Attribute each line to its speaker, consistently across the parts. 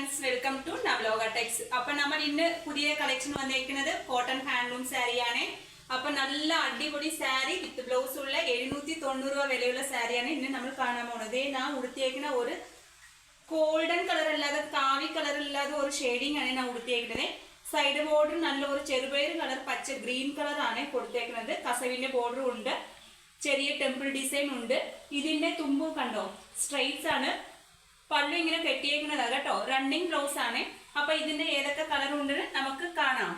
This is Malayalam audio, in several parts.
Speaker 1: Friends welcome to Navaloka tex അപ്പൊ നമ്മൾ ഇന്ന് പുതിയ കളക്ഷൻ വന്നിരിക്കുന്നത് കോട്ടൺ ഹാൻഡ്ലൂം സാരിയാണ് അപ്പൊ നല്ല അടിപൊളി സാരി വിത്ത് ബ്ലൗസ് ഉള്ള എഴുന്നൂറ്റി തൊണ്ണൂറ് രൂപ വിലയുള്ള സാരിയാണ് ഇന്ന് നമ്മൾ കാണാൻ പോണത്. ഞാൻ ഉടുത്തിയേക്കുന്ന ഒരു ഗോൾഡൻ കളർ അല്ലാതെ കാവി കളർ അല്ലാതെ ഒരു ഷെയ്ഡിങ് ആണ് ഞാൻ ഉടുത്തിയേക്കുന്നത് സൈഡ് ബോർഡർ നല്ല ഒരു ചെറുപയർ കളർ പച്ച ഗ്രീൻ കളറാണ് കൊടുത്തേക്കുന്നത് കസവിന്റെ ബോർഡർ ഉണ്ട്. ചെറിയ ടെമ്പിൾ ഡിസൈൻ ഉണ്ട്. ഇതിന്റെ തുമ്പ് കണ്ടോ? സ്ട്രൈറ്റ്സ് ആണ്. പള്ളു ഇങ്ങനെ കെട്ടിയേക്കുന്നതാ കേട്ടോ. റണ്ണിങ് ബ്ലൗസ് ആണ്. അപ്പൊ ഇതിന്റെ ഏതൊക്കെ കളർ ഉണ്ട് നമുക്ക് കാണാം.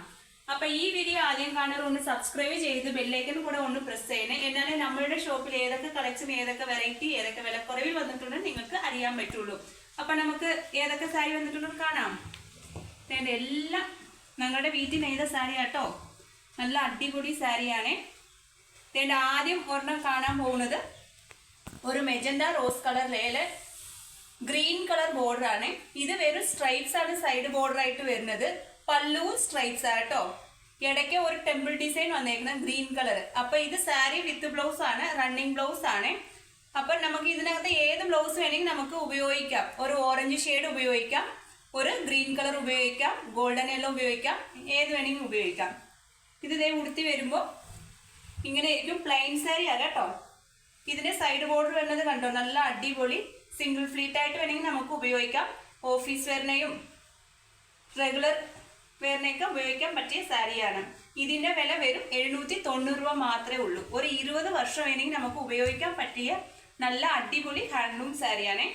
Speaker 1: അപ്പൊ ഈ വീഡിയോ ആദ്യം കാണാറ് ഒന്ന് സബ്സ്ക്രൈബ് ചെയ്ത് ബെല്ലൈക്കൻ കൂടെ ഒന്ന് പ്രസ് ചെയ്യണേ. എന്നാലേ നമ്മളുടെ ഷോപ്പിൽ ഏതൊക്കെ കളക്ഷൻ ഏതൊക്കെ വെറൈറ്റി ഏതൊക്കെ വില കുറവിൽ വന്നിട്ടുണ്ടെന്ന് നിങ്ങൾക്ക് അറിയാൻ പറ്റുള്ളൂ. അപ്പൊ നമുക്ക് ഏതൊക്കെ സാരി വന്നിട്ടുണ്ടെന്ന് കാണാം. എല്ലാം ഞങ്ങളുടെ വീട്ടിൽ നെയ്ത സാരി കേട്ടോ നല്ല അടിപൊളി സാരിയാണ് ആദ്യം ഒരെണ്ണം കാണാൻ പോകുന്നത് ഒരു മെജന്ത റോസ് കളറിലെ ഗ്രീൻ കളർ ബോർഡർ ആണ്. ഇത് വെറും സ്ട്രൈപ്സ് ആണ് സൈഡ് ബോർഡർ ആയിട്ട് വരുന്നത്. പല്ലുവും സ്ട്രൈപ്സ് ആട്ടോ ഇടയ്ക്ക് ഒരു ടെമ്പിൾ ഡിസൈൻ വന്നേക്കുന്നത് ഗ്രീൻ കളർ. അപ്പൊ ഇത് സാരി വിത്ത് ബ്ലൗസ് ആണ് റണ്ണിങ് ബ്ലൗസ് ആണ്. അപ്പൊ നമുക്ക് ഇതിനകത്ത് ഏത് ബ്ലൗസ് വേണമെങ്കിൽ നമുക്ക് ഉപയോഗിക്കാം. ഒരു ഓറഞ്ച് ഷെയ്ഡ് ഉപയോഗിക്കാം ഒരു ഗ്രീൻ കളർ ഉപയോഗിക്കാം ഗോൾഡൻ യെല്ലോ ഉപയോഗിക്കാം ഏത് വേണമെങ്കിലും ഉപയോഗിക്കാം. ഇത് ഇതേ ഉടുത്തി വരുമ്പോൾ ഇങ്ങനെ ആയിരിക്കും. പ്ലെയിൻ സാരി ആ കേട്ടോ ഇതിന്റെ സൈഡ് ബോർഡർ വരുന്നത് കണ്ടോ? നല്ല അടിപൊളി സിംഗിൾ ഫ്ലീറ്റ് ആയിട്ട് വേണമെങ്കിൽ നമുക്ക് ഉപയോഗിക്കാം. ഓഫീസ് വെയറിനെയും റെഗുലർ വെയറിനെയൊക്കെ ഉപയോഗിക്കാൻ പറ്റിയ സാരിയാണ്. ഇതിന്റെ വില വരും എഴുന്നൂറ്റി തൊണ്ണൂറ് രൂപ മാത്രമേ ഉള്ളൂ. ഒരു ഇരുപത് വർഷം വേണമെങ്കിൽ നമുക്ക് ഉപയോഗിക്കാൻ പറ്റിയ നല്ല അടിപൊളി ഹാൻഡ്ലൂം സാരിയാണ്.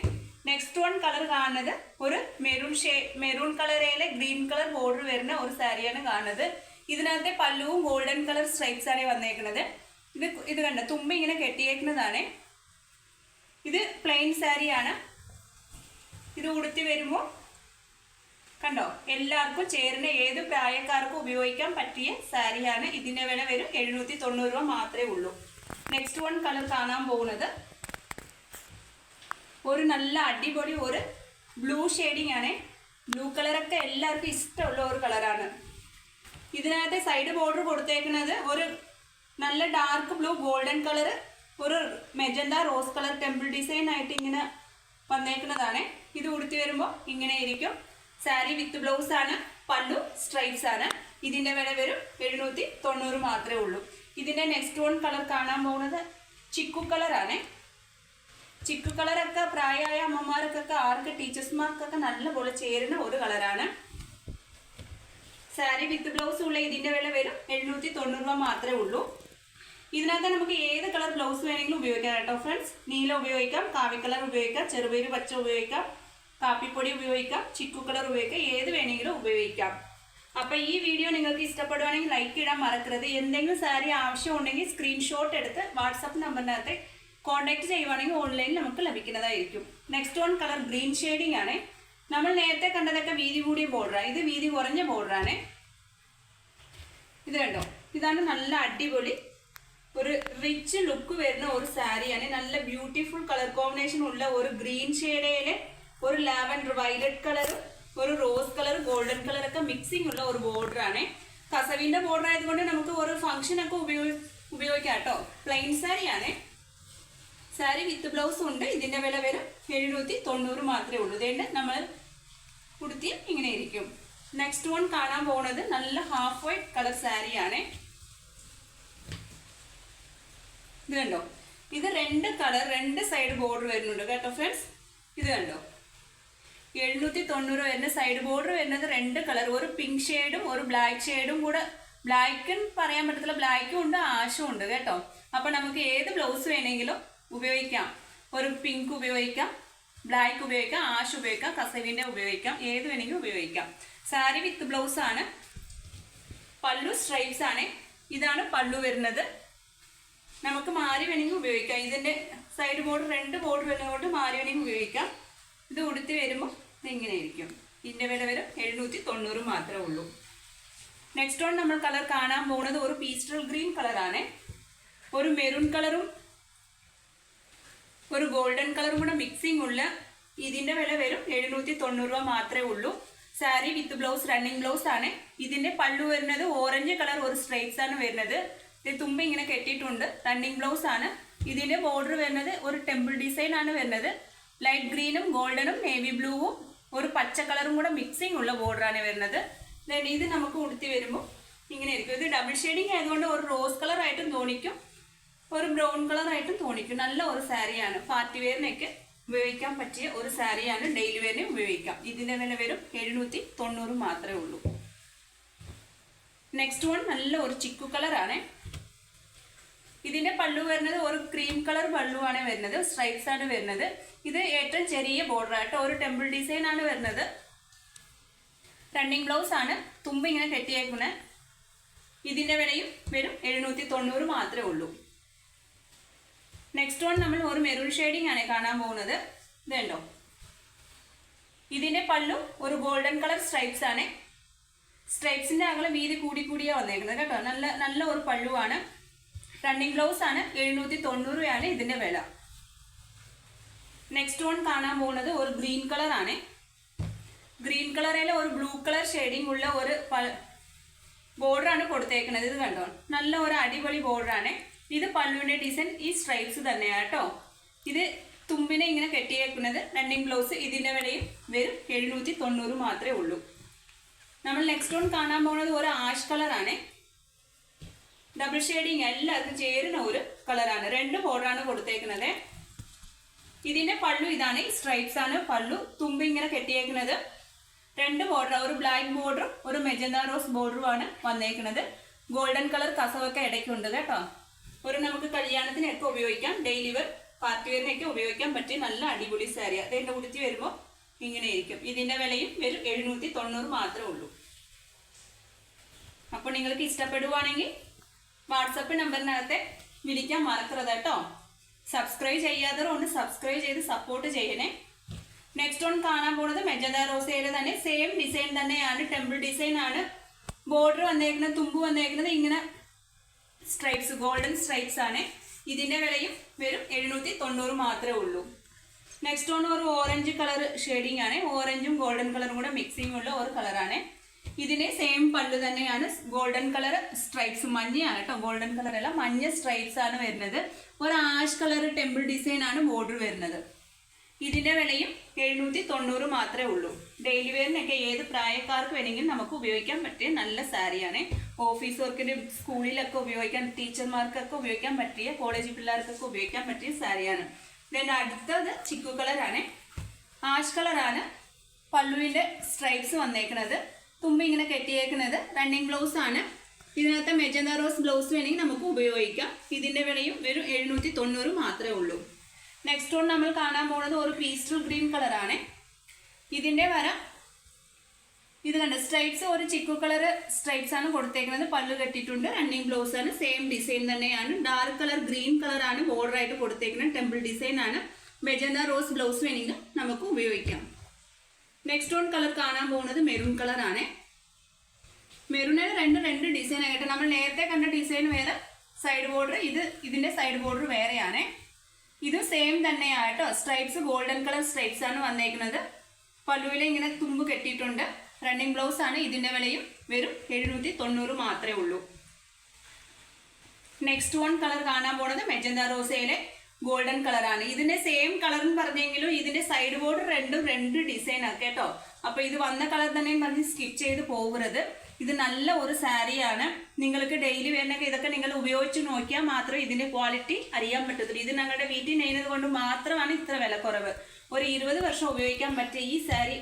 Speaker 1: നെക്സ്റ്റ് വൺ കളർ കാണുന്നത് ഒരു മെറൂൺ ഷേ മെറൂൺ കളറിലെ ഗ്രീൻ കളർ ബോർഡർ വരുന്ന ഒരു സാരിയാണ് കാണുന്നത്. ഇതിനകത്തെ പല്ലുവും ഗോൾഡൻ കളർ സ്ട്രൈപ്സ് ആണ് വന്നേക്കുന്നത്. ഇത് ഇത് കണ്ട? തുമ്പ ഇങ്ങനെ കെട്ടിയേക്കുന്നതാണ്. ഇത് പ്ലെയിൻ സാരിയാണ് ഇത് ഉടുത്തി വരുമ്പോൾ കണ്ടോ എല്ലാവർക്കും ചേരുന്ന ഏത് പ്രായക്കാർക്കും ഉപയോഗിക്കാൻ പറ്റിയ സാരിയാണ് ഇതിന്റെ വില വരും എഴുന്നൂറ്റി തൊണ്ണൂറ് രൂപ മാത്രമേ ഉള്ളൂ. നെക്സ്റ്റ് വൺ കളർ കാണാൻ പോകുന്നത് ഒരു നല്ല അടിപൊളി ഒരു ബ്ലൂ ഷെയ്ഡിങ് ആണ്. ബ്ലൂ കളറൊക്കെ എല്ലാവർക്കും ഇഷ്ടമുള്ള ഒരു കളറാണ് ഇതിനകത്ത് സൈഡ് ബോർഡർ കൊടുത്തേക്കുന്നത് ഒരു നല്ല ഡാർക്ക് ബ്ലൂ ഗോൾഡൻ കളർ ഒരു magenta rose colour temple design ആയിട്ട് ഇങ്ങനെ വന്നേക്കുന്നതാണ്. ഇത് ഉടുത്തി വരുമ്പോൾ ഇങ്ങനെ ആയിരിക്കും സാരി വിത്ത് ബ്ലൗസ് ആണ് പല്ലു സ്ട്രൈപ്സ് ആണ്. ഇതിന്റെ വില വരും എഴുന്നൂറ്റി തൊണ്ണൂറ് മാത്രമേ ഉള്ളൂ. ഇതിന്റെ നെക്സ്റ്റ് വൺ കളർ കാണാൻ പോകുന്നത് ചിക്കു കളറാണ് ചിക്കു കളറൊക്കെ പ്രായമായ അമ്മമാർക്കൊക്കെ ആർക്ക് ടീച്ചേഴ്സ്മാർക്കൊക്കെ നല്ലപോലെ ചേരുന്ന ഒരു കളറാണ് സാരി വിത്ത് ബ്ലൗസ് ഉള്ള ഇതിന്റെ വില വരും എഴുന്നൂറ്റി തൊണ്ണൂറ് രൂപ മാത്രമേ ഉള്ളൂ. ഇതിനകത്ത് നമുക്ക് ഏത് കളർ ബ്ലൗസ് വേണമെങ്കിലും ഉപയോഗിക്കാം കേട്ടോ ഫ്രണ്ട്സ് നീല ഉപയോഗിക്കാം കാവി കളർ ഉപയോഗിക്കാം ചെറുപേര് പച്ച ഉപയോഗിക്കാം കാപ്പിപ്പൊടി ഉപയോഗിക്കാം ചിക്കു കളർ ഉപയോഗിക്കാം ഏത് വേണമെങ്കിലും ഉപയോഗിക്കാം. അപ്പൊ ഈ വീഡിയോ നിങ്ങൾക്ക് ഇഷ്ടപ്പെടുവാണെങ്കിൽ ലൈക്ക് ഇടാൻ മറക്കരുത്. എന്തെങ്കിലും സാരി ആവശ്യമുണ്ടെങ്കിൽ സ്ക്രീൻഷോട്ട് എടുത്ത് വാട്സപ്പ് നമ്പറിനകത്ത് കോൺടാക്ട് ചെയ്യുവാണെങ്കിൽ ഓൺലൈനിൽ നമുക്ക് ലഭിക്കുന്നതായിരിക്കും. Next one colour green shading ആണ്. നമ്മൾ നേരത്തെ കണ്ടതൊക്കെ വീതി കൂടിയ ബോർഡറാണ് ഇത് വീതി കുറഞ്ഞ ബോർഡറാണ് ഇത് കണ്ടോ? ഇതാണ് നല്ല അടിപൊളി ഒരു റിച്ച് ലുക്ക് വരുന്ന ഒരു സാരിയാണ് നല്ല ബ്യൂട്ടിഫുൾ കളർ കോമ്പിനേഷൻ ഉള്ള ഒരു ഗ്രീൻ ഷെയ്ഡയിൽ ഒരു ലാവൻഡർ വയലറ്റ് കളറും ഒരു റോസ് കളർ ഗോൾഡൻ കളർ ഒക്കെ മിക്സിംഗ് ഉള്ള ഒരു ബോർഡർ ആണ്. കസവിന്റെ ബോർഡർ ആയതുകൊണ്ട് നമുക്ക് ഒരു ഫംഗ്ഷൻ ഒക്കെ ഉപയോഗി ഉപയോഗിക്കാം കേട്ടോ പ്ലെയിൻ സാരിയാണ് സാരി വിത്ത് ബ്ലൗസ് ഉണ്ട്. ഇതിന്റെ വില വരും എഴുന്നൂറ്റി തൊണ്ണൂറ് മാത്രമേ ഉള്ളൂ. ഇതേണ്ട് നമ്മൾ കുടുത്തി ഇങ്ങനെ ഇരിക്കും. നെക്സ്റ്റ് വൺ കാണാൻ പോകുന്നത് നല്ല ഹാഫ് വൈറ്റ് കളർ സാരിയാണ് ഇത് കണ്ടോ? ഇത് രണ്ട് കളർ രണ്ട് സൈഡ് ബോർഡർ വരുന്നുണ്ട് കേട്ടോ ഫ്രണ്ട്സ് ഇത് കണ്ടോ? എഴുന്നൂറ്റി തൊണ്ണൂറ് വരുന്ന സൈഡ് ബോർഡർ വരുന്നത് രണ്ട് കളർ ഒരു പിങ്ക് ഷെയ്ഡും ഒരു ബ്ലാക്ക് ഷെയ്ഡും കൂടെ. ബ്ലാക്കും പറയാൻ പറ്റത്തില്ല ബ്ലാക്കും ഉണ്ട് ആശും ഉണ്ട് കേട്ടോ. അപ്പൊ നമുക്ക് ഏത് ബ്ലൗസ് വേണമെങ്കിലും ഉപയോഗിക്കാം. ഒരു പിങ്ക് ഉപയോഗിക്കാം ബ്ലാക്ക് ഉപയോഗിക്കാം ആഷ് ഉപയോഗിക്കാം കസവിന്റെ ഉപയോഗിക്കാം ഏത് വേണമെങ്കിലും ഉപയോഗിക്കാം. സാരി വിത്ത് ബ്ലൗസ് ആണ്. പല്ലു സ്ട്രൈപ്സ് ആണ്. ഇതാണ് പല്ലു വരുന്നത്. നമുക്ക് മാറി വേണമെങ്കിൽ ഉപയോഗിക്കാം. ഇതിന്റെ സൈഡ് ബോർഡർ രണ്ട് ബോർഡർ വരുന്നതുകൊണ്ട് മാറി വേണമെങ്കിൽ ഉപയോഗിക്കാം. ഇത് ഉടുത്തി വരുമ്പോൾ ഇങ്ങനെ ഇരിക്കും ഇതിന്റെ വില വരും എഴുന്നൂറ്റി തൊണ്ണൂറ് മാത്രമേ ഉള്ളൂ. നെക്സ്റ്റ് ഓൺ നമ്മൾ കളർ കാണാൻ പോകുന്നത് ഒരു പീസ്റ്റൽ ഗ്രീൻ കളറാണ് ഒരു മെറൂൺ കളറും ഒരു ഗോൾഡൻ കളറും കൂടെ മിക്സിംഗ് ഉള്ള ഇതിന്റെ വില വരും എഴുന്നൂറ്റി തൊണ്ണൂറ് രൂപ മാത്രമേ ഉള്ളൂ. Sari with blouse running blouse ആണ്. ഇതിന്റെ പല്ലു വരുന്നത് ഓറഞ്ച് കളർ ഒരു സ്ട്രൈറ്റ്സ് ആണ് വരുന്നത്. തുമ്പ ഇങ്ങനെ കെട്ടിയിട്ടുണ്ട്. റണ്ണിങ് ബ്ലൗസ് ആണ്. ഇതിന്റെ ബോർഡർ വരുന്നത് ഒരു ടെമ്പിൾ ഡിസൈൻ ആണ് വരുന്നത്. ലൈറ്റ് ഗ്രീനും ഗോൾഡനും നേവി ബ്ലൂവും ഒരു പച്ച കളറും കൂടെ മിക്സിംഗ് ഉള്ള ബോർഡറാണ് വരുന്നത്. ദെൻ ഇത് നമുക്ക് ഉടുത്തി വരുമ്പോൾ ഇങ്ങനെ ആയിരിക്കും ഇത് ഡബിൾ ഷെയ്ഡിങ് ആയതുകൊണ്ട് ഒരു റോസ് കളർ ആയിട്ടും തോന്നിക്കും. ഒരു ബ്രൗൺ കളർ ആയിട്ടും തോന്നിക്കും. നല്ല ഒരു സാരിയാണ് പാർട്ടി വെയറിനൊക്കെ ഉപയോഗിക്കാൻ പറ്റിയ ഒരു സാരിയാണ് ഡെയിലി വെയറിന് ഉപയോഗിക്കാം. ഇതിന്റെ വില വരും എഴുന്നൂറ്റി തൊണ്ണൂറ് മാത്രമേ ഉള്ളൂ. നെക്സ്റ്റ് വൺ നല്ല ഒരു ചിക്കു കളറാണ് ഇതിന്റെ പള്ളു വരുന്നത് ഒരു ക്രീം കളർ പള്ളുവാണ് വരുന്നത് സ്ട്രൈപ്സ് ആണ് വരുന്നത്. ഇത് ഏറ്റവും ചെറിയ ബോർഡർ ആയിട്ട് ഒരു ടെമ്പിൾ ഡിസൈൻ ആണ് വരുന്നത്. റണ്ണിങ് ബ്ലൗസ് ആണ്. തുമ്പ് ഇങ്ങനെ കെട്ടിയേക്കുന്നത് ഇതിന്റെ വിലയും വരും എഴുന്നൂറ്റി തൊണ്ണൂറ് മാത്രമേ ഉള്ളൂ. നെക്സ്റ്റ് വൺ നമ്മൾ ഒരു മെറൂൺ ഷെയ്ഡിംഗ് ആണ് കാണാൻ പോകുന്നത്. ഇതുണ്ടോ? ഇതിന്റെ പല്ലു ഒരു ഗോൾഡൻ കളർ സ്ട്രൈപ്സ് ആണ്. സ്ട്രൈപ്സിന്റെ അകലം വീതി കൂടി കൂടിയാണ് വന്നേക്കുന്നത് കേട്ടോ. നല്ല നല്ല ഒരു പള്ളുവാണ്. റണ്ണിങ് ബ്ലൗസ് ആണ് എഴുന്നൂറ്റി തൊണ്ണൂറ് രൂപയാണ് ഇതിന്റെ വില. നെക്സ്റ്റ് വൺ കാണാൻ പോകുന്നത് ഒരു ഗ്രീൻ കളറാണ് ഗ്രീൻ കളറിൽ ഒരു ബ്ലൂ കളർ ഷെയ്ഡിംഗ് ഉള്ള ഒരു ബോർഡർ ആണ് കൊടുത്തേക്കുന്നത്. ഇത് കണ്ടോ? നല്ല ഒരു അടിപൊളി ബോർഡർ ആണ്. ഇത് പല്ലുവിന്റെ ഡിസൈൻ ഈ സ്ട്രൈപ്സ് തന്നെയാണ് കേട്ടോ ഇത് തുമ്പിനെ ഇങ്ങനെ കെട്ടിയേക്കുന്നത് റണ്ണിങ് ബ്ലൗസ് ഇതിന്റെ വിലയും വരും എഴുന്നൂറ്റി തൊണ്ണൂറ് മാത്രമേ ഉള്ളൂ. നമ്മൾ നെക്സ്റ്റ് വൺ കാണാൻ പോകുന്നത് ഒരു ആഷ് കളറാണ് ഡബിൾ ഷെയ്ഡിങ് എല്ലാവർക്കും ചേരുന്ന ഒരു കളറാണ്. രണ്ട് ബോർഡറാണ് കൊടുത്തേക്കുന്നത്. ഇതിന്റെ പള്ളു ഇതാണ്. സ്ട്രൈപ്സ് ആണ് പള്ളു. തുമ്പ് ഇങ്ങനെ കെട്ടിയേക്കുന്നത്. രണ്ട് ബോർഡർ ഒരു ബ്ലാക്ക് ബോർഡറും ഒരു മെജന്ത റോസ് ബോർഡറുമാണ് വന്നേക്കുന്നത്. ഗോൾഡൻ കളർ കസവൊക്കെ ഇടയ്ക്കുണ്ട് കേട്ടോ. ഒരു നമുക്ക് കല്യാണത്തിനൊക്കെ ഉപയോഗിക്കാം. ഡെയിലി വെയർ പാർട്ടി വെയറിനൊക്കെ ഉപയോഗിക്കാൻ പറ്റിയ നല്ല അടിപൊളി സാരി അതിന്റെ കുടിച്ച് വരുമ്പോൾ ഇങ്ങനെ ഇരിക്കും. ഇതിന്റെ വിലയും വെറും എഴുന്നൂറ്റി തൊണ്ണൂറ് മാത്രമേ ഉള്ളൂ. അപ്പോൾ നിങ്ങൾക്ക് ഇഷ്ടപ്പെടുവാണെങ്കിൽ വാട്സപ്പ് നമ്പറിനകത്തെ വിളിക്കാൻ മറക്കരുത് കേട്ടോ. സബ്സ്ക്രൈബ് ചെയ്യാത്തവർ ഒന്ന് സബ്സ്ക്രൈബ് ചെയ്ത് സപ്പോർട്ട് ചെയ്യണേ. നെക്സ്റ്റ് വൺ കാണാൻ പോണത് മെജന്ത റോസയിൽ തന്നെ സെയിം ഡിസൈൻ തന്നെയാണ്. ടെമ്പിൾ ഡിസൈൻ ആണ്. ബോർഡർ വന്നേക്കുന്നത് തുമ്പ് വന്നേക്കുന്നത് ഇങ്ങനെ സ്ട്രൈപ്സ് ഗോൾഡൻ സ്ട്രൈപ്സ് ആണ്. ഇതിന്റെ വിലയും വെറും എഴുന്നൂറ്റി തൊണ്ണൂറ് മാത്രമേ ഉള്ളൂ. നെക്സ്റ്റ് വൺ ഒരു ഓറഞ്ച് കളർ ഷെയ്ഡിങ് ആണ്. ഓറഞ്ചും ഗോൾഡൻ കളറും കൂടെ മിക്സിംഗ് ഉള്ള ഒരു കളറാണ് ഇതിന് സെയിം പല്ല് തന്നെയാണ്. ഗോൾഡൻ കളർ സ്ട്രൈപ്സ് മഞ്ഞയാണ് കേട്ടോ ഗോൾഡൻ കളർ അല്ല മഞ്ഞ സ്ട്രൈപ്സ് ആണ് വരുന്നത്. ഒരു ആഷ് കളർ ടെമ്പിൾ ഡിസൈൻ ആണ് ബോർഡർ വരുന്നത്. ഇതിന്റെ വിലയും എഴുന്നൂറ്റി തൊണ്ണൂറ് മാത്രമേ ഉള്ളൂ ഡെയിലി വെയറിനൊക്കെ ഏത് പ്രായക്കാർക്ക് വേണമെങ്കിലും നമുക്ക് ഉപയോഗിക്കാൻ പറ്റിയ നല്ല സാരിയാണ് ഓഫീസ് വർക്കിന് സ്കൂളിലൊക്കെ ഉപയോഗിക്കാൻ ടീച്ചർമാർക്കൊക്കെ ഉപയോഗിക്കാൻ പറ്റിയ കോളേജ് പിള്ളേർക്കൊക്കെ ഉപയോഗിക്കാൻ പറ്റിയ സാരിയാണ് ദെൻ അടുത്തത് ചിക്കു കളറാണ് ആഷ് കളറാണ് പല്ലുവിന്റെ സ്ട്രൈപ്സ് വന്നേക്കുന്നത് തുമ്പ് ഇങ്ങനെ കെട്ടിയേക്കുന്നത് റണ്ണിങ് ബ്ലൗസ് ആണ്. ഇതിനകത്ത് മെജന്ത റോസ് ബ്ലൗസ് വേണമെങ്കിൽ നമുക്ക് ഉപയോഗിക്കാം. ഇതിന്റെ വിലയും വെറും എഴുന്നൂറ്റി തൊണ്ണൂറ് മാത്രമേ ഉള്ളൂ. നെക്സ്റ്റ് വൺ നമ്മൾ കാണാൻ പോകുന്നത് ഒരു പീസ്റ്റൽ ഗ്രീൻ കളറാണ് ഇതിന്റെ വര ഇത് കണ്ട? സ്ട്രൈറ്റ്സ് ഒരു ചിക്കു കളർ സ്ട്രൈറ്റ്സ് ആണ് കൊടുത്തേക്കുന്നത്. പല്ല് കെട്ടിയിട്ടുണ്ട് റണ്ണിങ് ബ്ലൗസ് ആണ്. സെയിം ഡിസൈൻ തന്നെയാണ്. ഡാർക്ക് കളർ ഗ്രീൻ കളറാണ് ആയിട്ട് കൊടുത്തേക്കുന്നത്. ടെമ്പിൾ ഡിസൈൻ ആണ്. മെജന്ത റോസ് ബ്ലൗസ് വേണമെങ്കിൽ നമുക്ക് ഉപയോഗിക്കാം. നെക്സ്റ്റ് ഓൺ കളർ കാണാൻ പോകുന്നത് മെറൂൺ കളർ ആണ്. മെറൂണിന് രണ്ട് രണ്ട് ഡിസൈൻ ആയിട്ട് നമ്മൾ നേരത്തെ കണ്ട ഡിസൈൻ വേറെ സൈഡ് ബോർഡർ ഇത് ഇതിന്റെ സൈഡ് ബോർഡർ വേറെയാണ്. ഇത് സെയിം തന്നെയാണ് കേട്ടോ സ്ട്രൈപ്സ് ഗോൾഡൻ കളർ സ്ട്രൈപ്സ് ആണ് വന്നേക്കുന്നത്. പല്ലുവിൽ ഇങ്ങനെ തുമ്പ് കെട്ടിയിട്ടുണ്ട്. റണ്ണിങ് ബ്ലൗസ് ആണ് ഇതിന്റെ വിലയും വെറും എഴുന്നൂറ്റി തൊണ്ണൂറ് മാത്രമേ ഉള്ളൂ. നെക്സ്റ്റ് വൺ കളർ കാണാൻ പോണത് മെജന്ത റോസയിലെ ഗോൾഡൻ കളറാണ്. ഇതിന്റെ സെയിം കളർ എന്ന് പറഞ്ഞെങ്കിലും ഇതിന്റെ സൈഡ് ബോർഡ് രണ്ടും രണ്ട് ഡിസൈൻ ആണ് കേട്ടോ. അപ്പൊ ഇത് വന്ന കളർ തന്നെ പറഞ്ഞ് സ്കിപ്പ് ചെയ്ത് പോകരുത് ഇത് നല്ല ഒരു സാരിയാണ് നിങ്ങൾക്ക് ഡെയിലി വേണമെങ്കിൽ ഇതൊക്കെ നിങ്ങൾ ഉപയോഗിച്ച് നോക്കിയാൽ മാത്രമേ ഇതിന്റെ ക്വാളിറ്റി അറിയാൻ പറ്റത്തുള്ളൂ. ഇത് ഞങ്ങളുടെ വീട്ടിൽ നെയ്യുന്നത് കൊണ്ട് മാത്രമാണ് ഇത്ര വില കുറവ് ഒരു ഇരുപത് വർഷം ഉപയോഗിക്കാൻ പറ്റിയ ഈ സാരി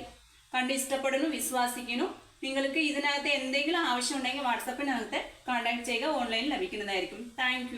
Speaker 1: കണ്ട് ഇഷ്ടപ്പെടുന്നു വിശ്വാസിക്കുന്നു. നിങ്ങൾക്ക് ഇതിനകത്ത് എന്തെങ്കിലും ആവശ്യം ഉണ്ടെങ്കിൽ വാട്സപ്പിനകത്ത് കോൺടാക്ട് ചെയ്യുക. ഓൺലൈനിൽ ലഭിക്കുന്നതായിരിക്കും. താങ്ക്